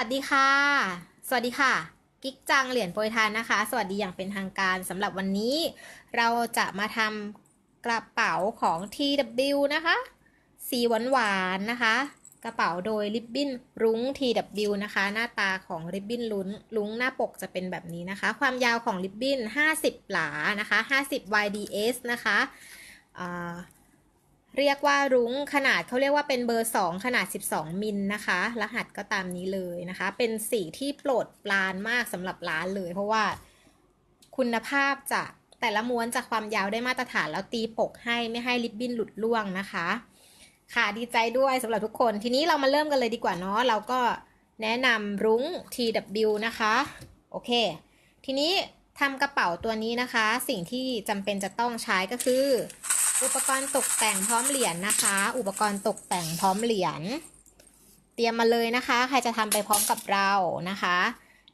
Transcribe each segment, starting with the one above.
สวัสดีค่ะ สวัสดีค่ะ กิ๊กจังเหรียญโปรยทานนะคะ สวัสดีอย่างเป็นทางการสำหรับวันนี้ เราจะมาทำกระเป๋าของ TW นะคะ สีหวานหวานๆนะคะ กระเป๋าโดยริบบิ้นรุ้ง TW นะคะ หน้าตาของริบบิ้นลุ้นรุ้งหน้าปกจะเป็นแบบนี้นะคะ ความยาวของริบบิ้น 50 หลานะคะ 50 YDS นะคะอ่า เรียกว่ารุ้งขนาดเขาเรียกว่าเป็นเบอร์ 2 ขนาด 12 มิลนะคะ รหัสก็ตามนี้เลยนะคะ เป็นสีที่โปรดปรานมากสำหรับร้านเลย เพราะว่าคุณภาพจากแต่ละม้วนจากความยาวได้มาตรฐานแล้วตีปกให้ไม่ให้ริบบิ้นหลุดร่วงนะคะ ค่ะดีใจด้วยสำหรับทุกคน ทีนี้เรามาเริ่มกันเลยดีกว่าเนาะเราก็แนะนำรุ้ง TW นะคะโอเค ทีนี้ทำกระเป๋าตัวนี้นะคะ สิ่งที่จำเป็นจะต้องใช้ก็คือ อุปกรณ์ตกแต่งพร้อมเหรียญนะคะ อุปกรณ์ตกแต่งพร้อมเหรียญ เตรียมมาเลยนะคะ ใครจะทำไปพร้อมกับเรานะคะ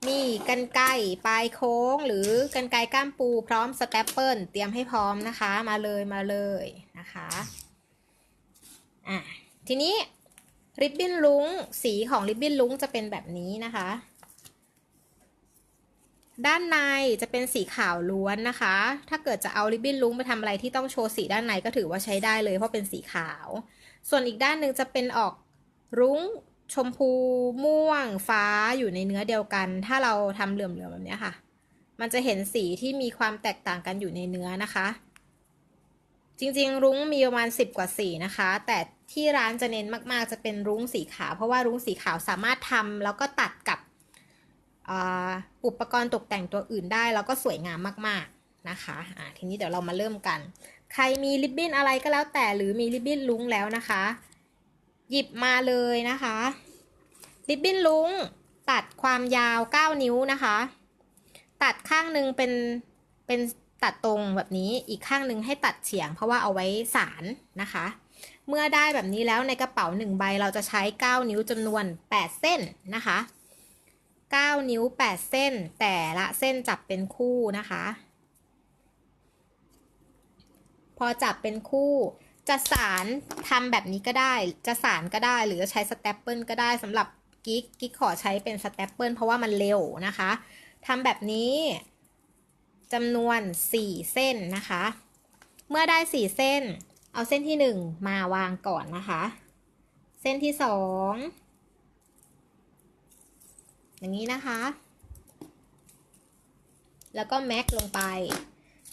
นี่กันไกรปลายโค้งหรือกันไกรก้ามปูพร้อมสแตปเปิลเตรียมให้พร้อมนะคะ มาเลยมาเลยนะคะ อะ ทีนี้ริบบิ้นลุงสีของริบบิ้นลุงจะเป็นแบบนี้นะคะ ด้านในจะเป็นสีขาวล้วนนะคะ ถ้าเกิดจะเอาริบบิ้นลุ้งไปทำอะไรที่ต้องโชว์สีด้านในก็ถือว่าใช้ได้เลยเพราะเป็นสีขาว ส่วนอีกด้านหนึ่งจะเป็นออกรุ้งชมพูม่วงฟ้าอยู่ในเนื้อเดียวกัน ถ้าเราทำเหลื่อมๆแบบนี้ค่ะ มันจะเห็นสีที่มีความแตกต่างกันอยู่ในเนื้อนะคะ จริงๆ รุ้งมีประมาณ 10 กว่าสีนะคะ แต่ที่ร้านจะเน้นมากๆจะเป็นรุ้งสีขาว เพราะว่ารุ้งสีขาวสามารถทำแล้วก็ตัดกับ อุปกรณ์ตกแต่งตัวอื่นได้ แล้วก็สวยงามมากๆนะคะอ่าทีนี้เดี๋ยวเรามาเริ่มกัน ใครมีริบบิ้นอะไรก็แล้วแต่หรือมีริบบิ้นลุงแล้วนะคะ หยิบมาเลยนะคะริบบิ้นลุงตัดความยาว 9 นิ้วนะคะ ตัดข้างหนึ่งเป็นเป็นตัดตรงแบบนี้อีกข้างหนึ่งให้ตัดเฉียง เพราะว่าเอาไว้สารนะคะ เมื่อได้แบบนี้แล้วในกระเป๋า 1 ใบเราจะใช้ 9 นิ้วจำนวน 8 เส้นนะคะ 9 นิ้ว 8 เส้น แต่ละเส้นจับเป็นคู่นะคะ พอจับเป็นคู่จะสารทำแบบนี้ก็ได้ จะสารก็ได้ หรือจะใช้สแตปเปิลก็ได้สำหรับกิ๊ก กิ๊กขอใช้เป็นสแตปเปิลเพราะว่ามันเร็วนะคะทำแบบนี้จำนวน 4 เส้นนะคะ เมื่อได้ 4 เส้น เอาเส้นที่ 1 มาวางก่อนนะคะ เส้นที่ 2 อย่างนี้นะคะ แล้วก็แม็กลงไป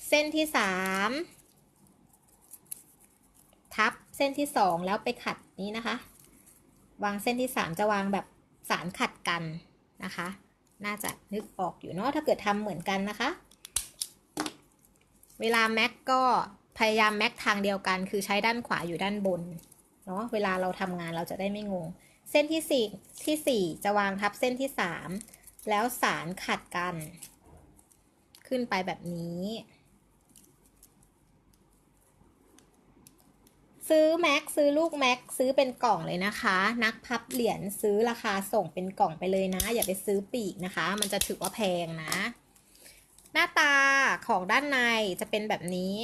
เส้นที่สามทับเส้นที่สองแล้วไปขัดนี้นะคะ วางเส้นที่สามจะวางแบบสารขัดกันนะคะ น่าจะนึกออกอยู่เนาะถ้าเกิดทำเหมือนกันนะคะ เวลาแม็กก็พยายามแม็กทางเดียวกัน คือใช้ด้านขวาอยู่ด้านบนเนาะเวลาเราทำงานเราจะได้ไม่งง เส้นที่สี่ที่สี่จะวางทับเส้นที่สามแล้วสารขัดกัน ขึ้นไปแบบนี้ ซื้อแม็กซื้อลูกแม็กซื้อเป็นกล่องเลยนะคะ นักพับเหรียญซื้อราคาส่งเป็นกล่องไปเลยนะ อย่าไปซื้อปีกนะคะ มันจะถือว่าแพงนะ หน้าตาของด้านในจะเป็นแบบนี้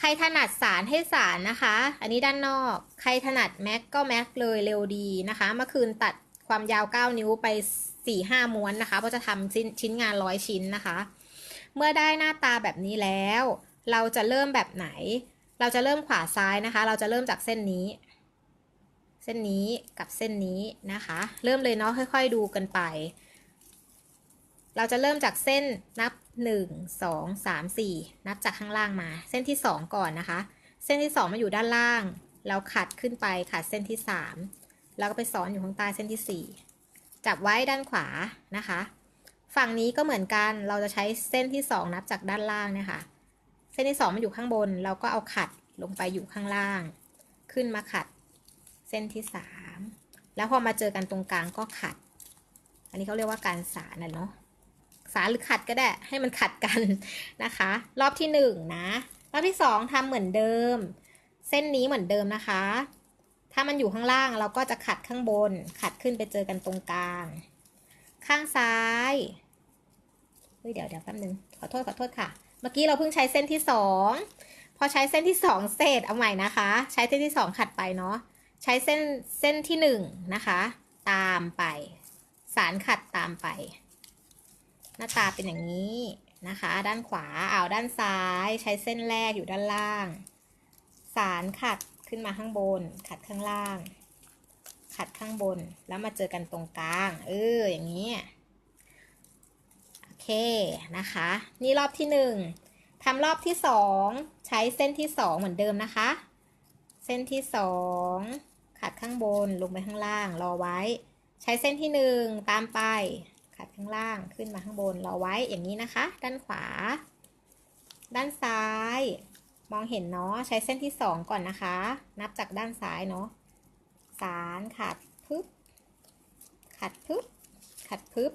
ใครถนัดสารให้สารนะคะ อันนี้ด้านนอก ใครถนัดแม็กก็แม็กเลยเร็วดีนะคะ เมื่อคืนตัดความยาว 9 นิ้วไป 4-5 ม้วนนะคะ เพราะจะทำชิ้นชิ้นงานร้อยชิ้นนะคะ เมื่อได้หน้าตาแบบนี้แล้ว เราจะเริ่มแบบไหน เราจะเริ่มขวาซ้ายนะคะ เราจะเริ่มจากเส้นนี้ เส้นนี้กับเส้นนี้นะคะ เริ่มเลยเนาะค่อย ๆ ดูกันไป เราจะเริ่มจากเส้นนับ 1 2 3 4 นับจากข้างล่างมา เส้นที่ 2 ก่อนนะคะ เส้นที่ 2 มาอยู่ด้านล่าง เราขัดขึ้นไปขัดเส้นที่ 3 แล้วก็ไปซ้อนอยู่ข้างใต้เส้นที่ 4 จับไว้ด้านขวานะคะ ฝั่งนี้ก็เหมือนกันเราจะใช้เส้นที่ 2 นับจากด้านล่างเนี่ยค่ะเส้นที่ 2 มาอยู่ข้างบน เราก็เอาขัดลงไปอยู่ข้างล่าง ขึ้นมาขัดเส้นที่ 3 แล้วพอมาเจอกันตรงกลางก็ขัด อันนี้เขาเรียกว่าการสารนะเนาะ สารหรือขัดก็ได้ให้มันขัดกันนะคะ รอบที่หนึ่งนะรอบที่สองทำเหมือนเดิม เส้นนี้เหมือนเดิมนะคะ ถ้ามันอยู่ข้างล่างเราก็จะขัดข้างบน ขัดขึ้นไปเจอกันตรงกลาง ข้างซ้ายเฮ้ยเดี๋ยวเดี๋ยวแป๊บนึงขอโทษขอโทษค่ะ เมื่อกี้เราเพิ่งใช้เส้นที่สองพอใช้เส้นที่สองเสร็จเอาใหม่นะคะ ใช้เส้นที่สองขัดไปเนาะใช้เส้นเส้นที่หนึ่งนะคะ ตามไป สารขัดตามไป น้าตาเป็นอย่างนี้นะคะ ด้านขวาเอาด้านซ้ายใช้เส้นแรกอยู่ด้านล่าง สารขัดขึ้นมาข้างบน ขัดข้างล่าง ขัดข้างบนแล้วมาเจอกันตรงกลางเอออย่างนี้โอเคนะคะ นี่รอบที่หนึ่งทำรอบที่สองใช้เส้นที่สองเหมือนเดิมนะคะ เส้นที่สองขัดข้างบนลงไปข้างล่างรอไว้ ใช้เส้นที่หนึ่งตามไป ขัดข้างล่างขึ้นมาข้างบนรอไว้อย่างนี้นะคะ ด้านขวา ด้านซ้าย มองเห็นเนาะใช้เส้นที่สองก่อนนะคะ นับจากด้านซ้ายเนาะสารขัดปึ๊บขัดปึ๊บขัดปึ๊บ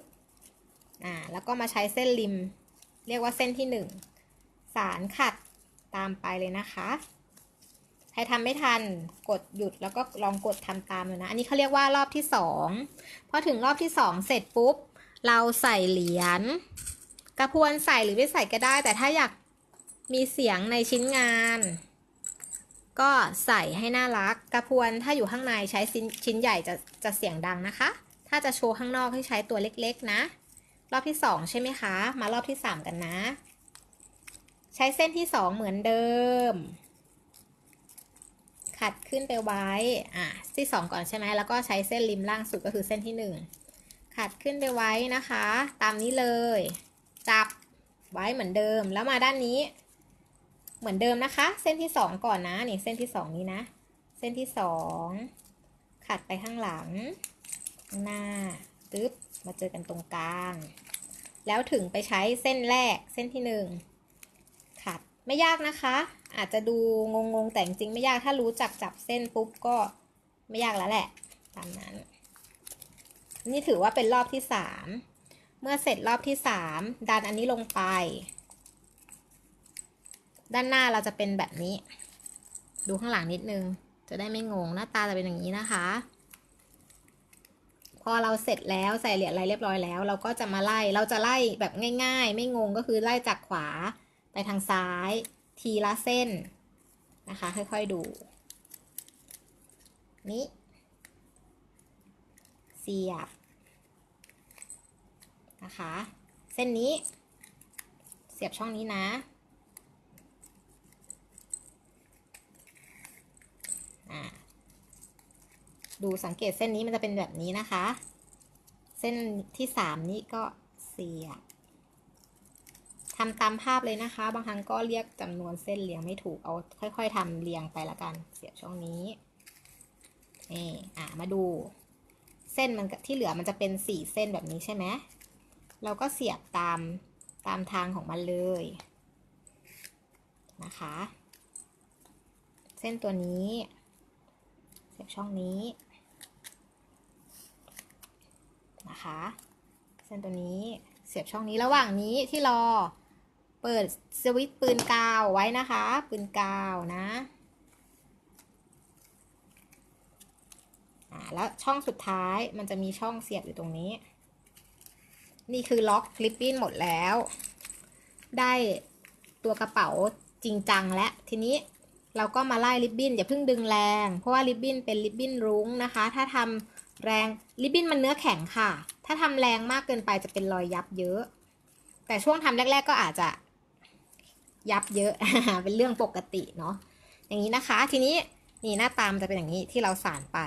อ่าแล้วก็มาใช้เส้นริม เรียกว่าเส้นที่หนึ่งสารขัดตามไปเลยนะคะใครทำไม่ทันกดหยุดแล้วก็ลองกดทำตามเลยนะ อันนี้เขาเรียกว่ารอบที่สองพอถึงรอบที่สองเสร็จปุ๊บ เราใส่เหรียญกระพวนใส่หรือไม่ใส่ก็ได้ แต่ถ้าอยากมีเสียงในชิ้นงาน ก็ใส่ให้น่ารักกระพวนถ้าอยู่ข้างในใช้ชิ้นชิ้นใหญ่จะจะเสียงดังนะคะ ถ้าจะโชว์ข้างนอกให้ใช้ตัวเล็กๆนะ รอบที่สองใช่ไหมคะ มารอบที่สามกันนะ ใช้เส้นที่สองเหมือนเดิม ขัดขึ้นไปไว้ อะที่สองก่อนใช่ไหมแล้วก็ใช้เส้นริมล่างสุดก็คือเส้นที่หนึ่ง ขัดขึ้นไปไว้นะคะ ตามนี้เลย จับไว้เหมือนเดิมแล้วมาด้านนี้ เหมือนเดิมนะคะ เส้นที่สองก่อนนะนี่เส้นที่สองนี้นะ เส้นที่สองขัดไปข้างหลังข้างหน้าตึ๊บมาเจอกันตรงกลาง แล้วถึงไปใช้เส้นแรกเส้นที่หนึ่งขัดไม่ยากนะคะ อาจจะดูงงๆแต่จริงไม่ยากถ้ารู้จักจับเส้นปุ๊บก็ไม่ยากแล้วแหละ ตามนั้น นี่ถือว่าเป็นรอบที่สามเมื่อเสร็จรอบที่สามดันอันนี้ลงไป ด้านหน้าเราจะเป็นแบบนี้ ดูข้างหลังนิดนึง จะได้ไม่งงหน้าตาจะเป็นอย่างนี้นะคะ พอเราเสร็จแล้วใส่เหรียญอะไรเรียบร้อยแล้ว เราก็จะมาไล่เราจะไล่แบบง่าย ๆ ไม่งงก็คือไล่จากขวาไปทางซ้าย ทีละเส้นนะคะ ค่อยๆดู นี้เสียบ นะคะ เส้นนี้เสียบช่องนี้นะ ดูสังเกตเส้นนี้มันจะเป็นแบบนี้นะคะ เส้นที่สามนี้ก็เสียบทำตามภาพเลยนะคะ บางครั้งก็เรียกจำนวนเส้นเรียงไม่ถูก เอาค่อยๆทำเรียงไปละกัน เสียบช่องนี้นี่อ่ามาดู เส้นมันที่เหลือมันจะเป็นสี่เส้นแบบนี้ใช่ไหม เราก็เสียบตามตามทางของมันเลยนะคะ เส้นตัวนี้ เสียบช่องนี้นะคะ เส้นตัวนี้เสียบช่องนี้ระหว่างนี้ที่รอเปิดสวิตช์ปืนกาวไว้นะคะ ปืนกาวนะอ่าแล้วช่องสุดท้ายมันจะมีช่องเสียบอยู่ตรงนี้ นี่คือล็อกลิปบิ้นหมดแล้ว ได้ตัวกระเป๋าจริงจังและทีนี้เราก็มาไล่ริบบิ้นอย่าเพิ่งดึงแรง เพราะว่าริบบิ้นเป็นริบบิ้นรุ้งนะคะ ถ้าทำแรงริบบิ้นมันเนื้อแข็งค่ะ ถ้าทำแรงมากเกินไปจะเป็นรอยยับเยอะ แต่ช่วงทำแรก ๆ ก็อาจจะยับเยอะ เป็นเรื่องปกติเนาะอย่างนี้นะคะ ทีนี้นี่หน้าตามจะเป็นอย่างนี้ที่เราสานไป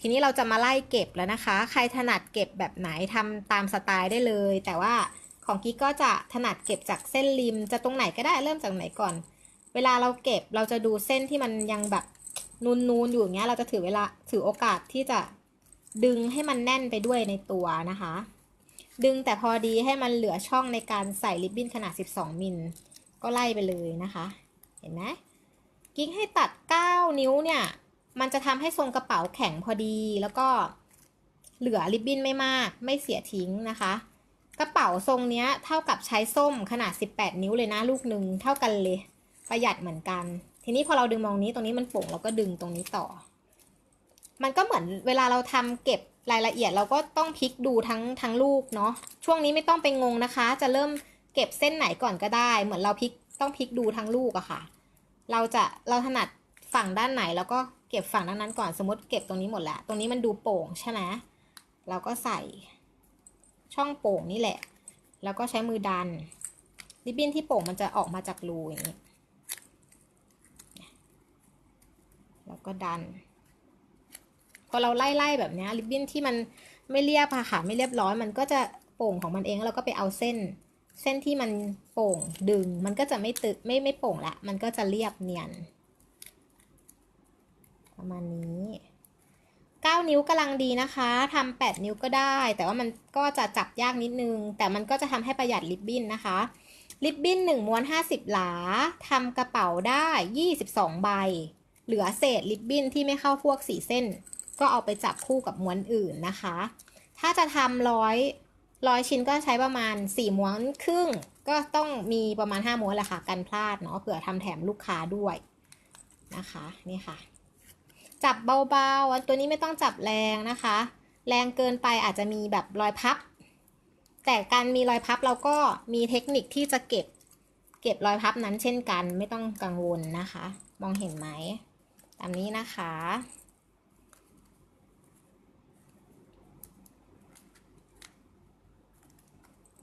ทีนี้เราจะมาไล่เก็บแล้วนะคะ ใครถนัดเก็บแบบไหนทำตามสไตล์ได้เลย แต่ว่าของกิ๊กก็จะถนัดเก็บจากเส้นริม จะตรงไหนก็ได้เริ่มจากไหนก่อน เวลาเราเก็บเราจะดูเส้นที่มันยังแบบนูนๆอยู่อย่างเงี้ย เราจะถือเวลาถือโอกาสที่จะดึงให้มันแน่นไปด้วยในตัวนะคะ ดึงแต่พอดีให้มันเหลือช่องในการใส่ริบบิ้นขนาด 12 มิล ก็ไล่ไปเลยนะคะ เห็นไหมกิ๊กให้ตัด 9 นิ้วเนี่ย มันจะทำให้ทรงกระเป๋าแข็งพอดีแล้วก็เหลือริบบิ้นไม่มาก ไม่เสียทิ้งนะคะ กระเป๋าทรงเนี้ยเท่ากับใช้ส้มขนาด 18 นิ้วเลยนะลูกหนึ่งเท่ากันเลย ประหยัดเหมือนกัน ทีนี้พอเราดึงมองนี้ตรงนี้มันโป่งเราก็ดึงตรงนี้ต่อ มันก็เหมือนเวลาเราทำเก็บรายละเอียดเราก็ต้องพลิกดูทั้งทั้งลูกเนาะช่วงนี้ไม่ต้องไปงงนะคะ จะเริ่มเก็บเส้นไหนก่อนก็ได้ เหมือนเราพลิกต้องพลิกดูทั้งลูกอะค่ะ เราจะเราถนัด ฝั่งด้านไหนแล้วก็เก็บฝั่งด้านนั้นก่อนสมมติเก็บตรงนี้หมดแล้วตรงนี้มันดูโป่งใช่ไหมเราก็ใส่ช่องโป่งนี่แหละ แล้วก็ใช้มือดันริบบิ้นที่โป่งมันจะออกมาจากรูอย่างนี้ แล้วก็ดัน พอเราไล่ๆแบบนี้ริบบิ้นที่มันไม่เรียบค่ะไม่เรียบร้อย มันก็จะโป่งของมันเองแล้วเราก็ไปเอาเส้น เส้นที่มันโป่งดึง มันก็จะไม่ตึกไม่ไม่โป่งละ มันก็จะเรียบเนียน ประมาณนี้9นิ้วกำลังดีนะคะทำ8นิ้วก็ได้ แต่ว่ามันก็จะจับยากนิดนึง แต่มันก็จะทำให้ประหยัดริบบิ้นนะคะ ริบบิ้น1ม้วน 50 หลาทำกระเป๋าได้ 22 ใบ เหลือเศษริบบิ้นที่ไม่เข้าพวกสีเส้น ก็เอาไปจับคู่กับม้วนอื่นนะคะ ถ้าจะทำร้อยร้อยชิ้นก็ใช้ประมาณ 4 ม้วนครึ่ง ก็ต้องมีประมาณ 5 ม้วนแหละค่ะกันพลาดเนาะเผื่อทำแถมลูกค้าด้วยนะคะ นี่ค่ะ จับเบาๆอันตัวนี้ไม่ต้องจับแรงนะคะ แรงเกินไปอาจจะมีแบบรอยพับ แต่การมีรอยพับเราก็มีเทคนิคที่จะเก็บ เก็บรอยพับนั้นเช่นกัน ไม่ต้องกังวลนะคะ มองเห็นไหมตามนี้นะคะ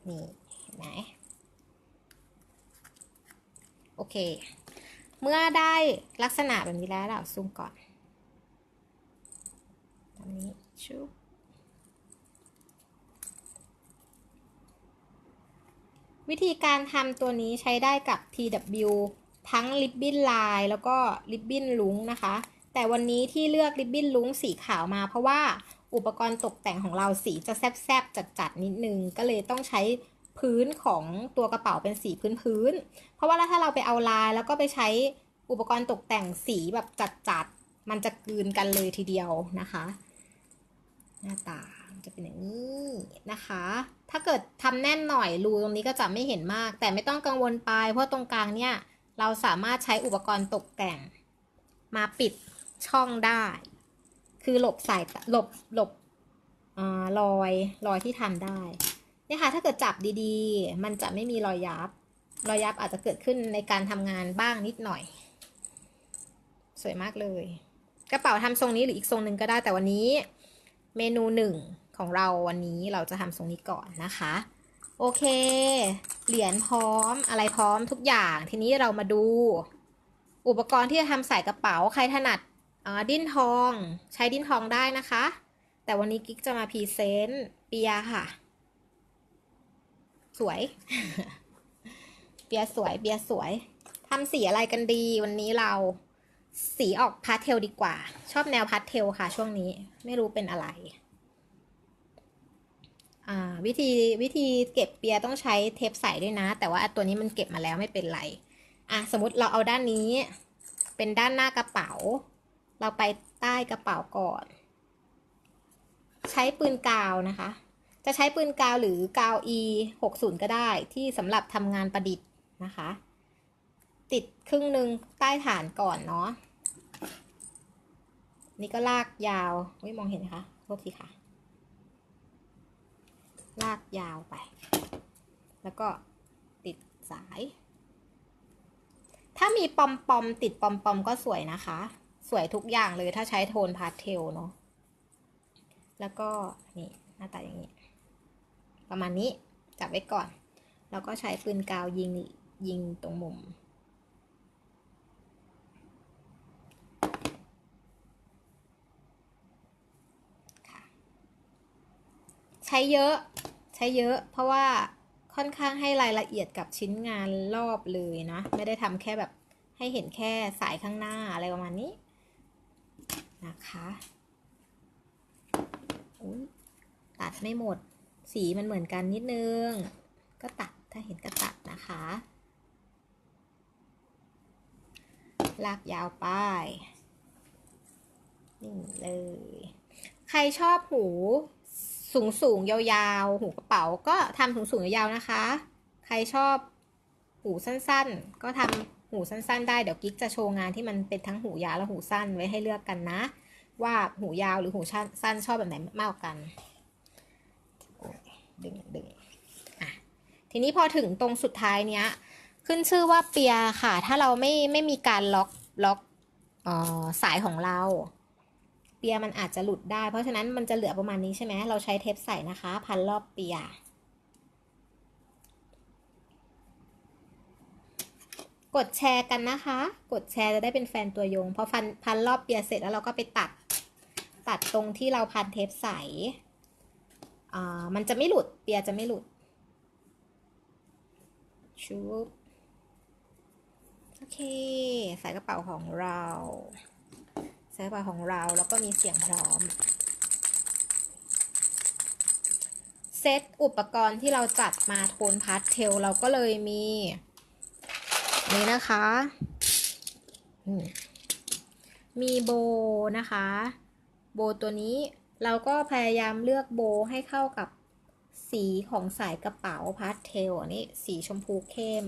นี่เห็นไหมโอเค เมื่อได้ลักษณะแบบนี้แล้วเราซูมก่อนตามนี้ ชุบวิธีการทำตัวนี้ใช้ได้กับ TW ทั้งริบบิ้นลายแล้วก็ริบบิ้นลุงนะคะ แต่วันนี้ที่เลือกริบบิ้นลุงสีขาวมา เพราะว่าอุปกรณ์ตกแต่งของเราสีจะแซบๆจัดๆนิดนึง ก็เลยต้องใช้พื้นของตัวกระเป๋าเป็นสีพื้นๆ เพราะว่าถ้าเราไปเอาลายแล้วก็ไปใช้อุปกรณ์ตกแต่งสีแบบจัดๆ มันจะกลืนกันเลยทีเดียวนะคะ หน้าตาจะเป็นอย่างนี้นะคะ ถ้าเกิดทำแน่นหน่อยรูตรงนี้ก็จะไม่เห็นมาก แต่ไม่ต้องกังวลไป เพราะตรงกลางเนี่ย เราสามารถใช้อุปกรณ์ตกแต่ง มาปิดช่องได้ คือหลบสายหลบหลบอรอยรอยที่ทำได้เนี่ยค่ะถ้าเกิดจับดีๆ มันจะไม่มีรอยยับ รอยยับอาจจะเกิดขึ้นในการทำงานบ้างนิดหน่อย สวยมากเลย กระเป๋าทำทรงนี้หรืออีกทรงหนึ่งก็ได้แต่วันนี้ เมนูหนึ่งของเราวันนี้เราจะทำทรงนี้ก่อนนะคะ โอเค เหรียญพร้อมอะไรพร้อมทุกอย่างทีนี้เรามาดู อุปกรณ์ที่จะทำใส่กระเป๋าใครถนัดดิ้นทองใช้ดิ้นทองได้นะคะ แต่วันนี้กิ๊กจะมาพรีเซนต์เปียค่ะ สวย เปียสวยเปียสวยทำสีอะไรกันดีวันนี้เรา สีออกพาสเทลดีกว่า ชอบแนวพาสเทลค่ะ ช่วงนี้ไม่รู้เป็นอะไร วิธีวิธีเก็บเปียต้องใช้เทปใสด้วยนะ แต่ว่าตัวนี้มันเก็บมาแล้วไม่เป็นไร อะสมมติเราเอาด้านนี้ เป็นด้านหน้ากระเป๋า เราไปใต้กระเป๋าก่อน ใช้ปืนกาวนะคะ จะใช้ปืนกาวหรือกาว e 6 0ก็ได้ที่สำหรับทำงานประดิษฐ์นะคะ ติดครึ่งหนึ่งใต้ฐานก่อนเนาะ นี่ก็ลากยาวไม่มองเห็นคะโทษทีค่ะ ลากยาวไป แล้วก็ติดสาย ถ้ามีปอมปอมติดปอมปอมก็สวยนะคะ สวยทุกอย่างเลยถ้าใช้โทนพาสเทลเนาะ แล้วก็นี่หน้าตาอย่างนี้ ประมาณนี้จับไว้ก่อน แล้วก็ใช้ปืนกาวยิงยิงตรงมุม ช้เยอะใช้เยอะ เพราะว่าค่อนข้างให้รายละเอียดกับชิ้นงานรอบเลยนะ ไม่ได้ทำแค่แบบให้เห็นแค่สายข้างหน้าอะไรประมาณนี้นะคะตัดไม่หมดสีมันเหมือนกันนิดนึง ก็ตัดถ้าเห็นก็ตัดนะคะ ลากยาวไปนี่เลย ใครชอบหู สูงสูงยาวๆ หูกระเป๋าก็ทำสูงสูงยาวๆนะคะ ใครชอบหูสั้นๆ ก็ทำหูสั้นๆ ได้เดี๋ยวกิ๊กจะโชว์งานที่มันเป็นทั้งหูยาวและหูสั้นไว้ให้เลือกกันนะ ว่าหูยาวหรือหูสั้นชอบแบบไหนมากกว่ากันดึงดึงอะทีนี้พอถึงตรงสุดท้ายเนี้ย ขึ้นชื่อว่าเปียค่ะ ถ้าเราไม่ไม่มีการล็อกล็อกออสายของเรา ปียมันอาจจะหลุดได้ เพราะฉะนั้นมันจะเหลือประมาณนี้ใช่ไหมเราใช้เทปใส่นะคะ พันรอบเปียกดแชร์กันนะคะ กดแชร์จะได้เป็นแฟนตัวยงพอพันพันรอบเปียเสร็จแล้วเราก็ไปตัด ตัดตรงที่เราพันเทปใสอ่ามันจะไม่หลุด เปียจะไม่หลุด ชุบ โอเค ใส่กระเป๋าของเรา ใส่กระเป๋าของเราแล้วก็มีเสียงพร้อม เซตอุปกรณ์ที่เราจัดมาโทนพาสเทลเราก็เลยมีนี่นะคะมมีโบนะคะ โบตัวนี้เราก็พยายามเลือกโบให้เข้ากับสีของสายกระเป๋าพาสเทลอันนี้สีชมพูเข้ม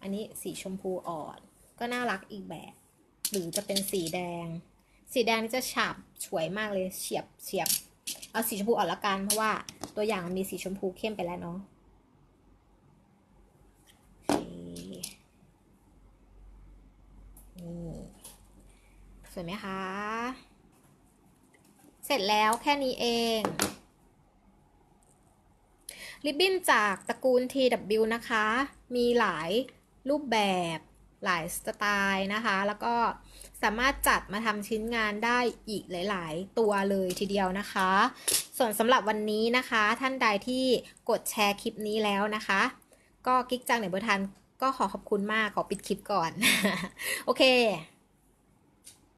อันนี้สีชมพูอ่อน ก็น่ารักอีกแบบ หรือจะเป็นสีแดง สีแดงนี่จะฉาบฉวยมากเลยเฉียบเฉียบ เอาสีชมพูออนละกัน เพราะว่าตัวอย่างมันมีสีชมพูเข้มไปแล้วเนาะนี่สวยไหมคะ เสร็จแล้วแค่นี้เอง ริบบิ้นจากตระกูล TW นะคะ มีหลายรูปแบบ หลายสไตล์นะคะ แล้วก็สามารถจัดมาทำชิ้นงานได้อีกหลาย ๆ ตัวเลยทีเดียวนะคะ ส่วนสำหรับวันนี้นะคะ ท่านใดที่กดแชร์คลิปนี้แล้วนะคะ ก็กิ๊กจังเหนือบอร์ทันก็ขอขอบคุณมากขอปิดคลิปก่อน โอเค